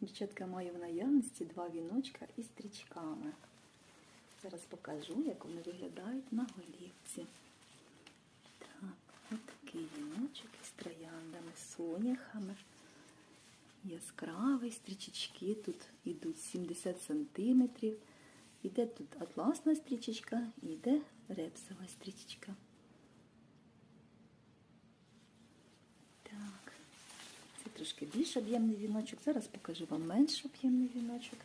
Дівчатка маю в наявності два віночка із стрічками. Зараз покажу, як вони виглядають на голівці. Так, ось такий віночок із трояндами, соняхами. Яскравий стрічечки. Тут йдуть 70 сантиметрів. Іде тут атласна стрічечка і йде репсова стрічечка. Так, це трошки більш об'ємний віночок. Зараз покажу вам менш об'ємний віночок.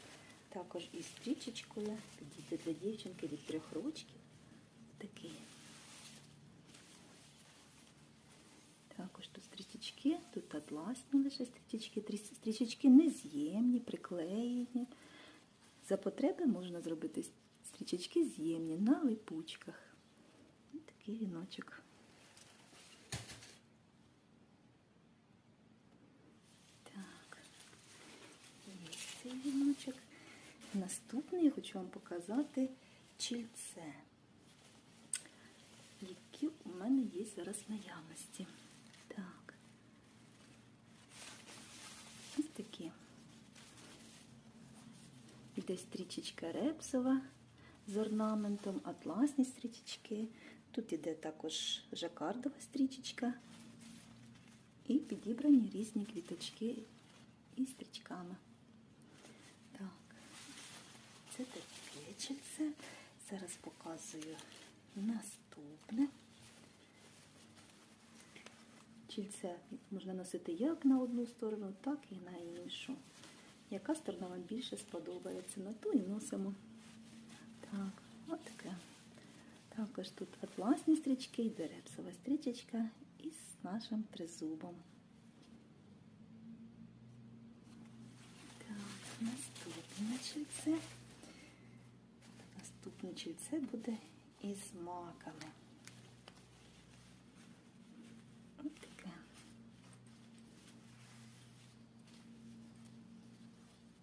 Також із стрічечкою. Підійде для дівчинки від трьох рочків. Такий. Також тут стрічечки, тут атласні лише стрічечки. Стрічечки нез'ємні, приклеєні. За потреби можна зробити стрічечки з'ємні на липучках. Ось такий віночок. Так, є цей віночок. Наступний я хочу вам показати чільце, які у мене є зараз наявності. Так. Ось такі. Іде стрічечка репсова з орнаментом, атласні стрічечки. Тут іде також жакардова стрічечка. І підібрані різні квіточки із стрічками. Так, це таке чільце. Зараз показую наступне. Чільце можна носити як на одну сторону, так і на іншу. Яка сторона вам більше сподобається, на ту і носимо. Так, от таке. Також тут атласні стрічки, йде репсова стрічечка із нашим тризубом. Так, наступне чільце. Наступне чільце буде із маками. Ось таке.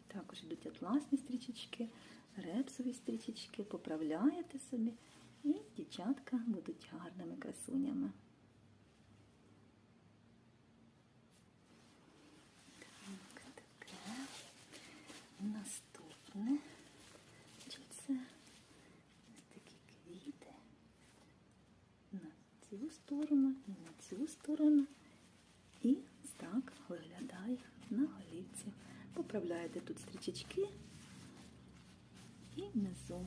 Також йдуть атласні стрічечки, репсові стрічечки, поправляєте собі, і дівчатка будуть гарними красунями. Так, таке. Наступне чільце. Ось такі квіти. На цю сторону і на цю сторону. І так виглядає на голівці. Поправляєте тут стрічечки і внизу.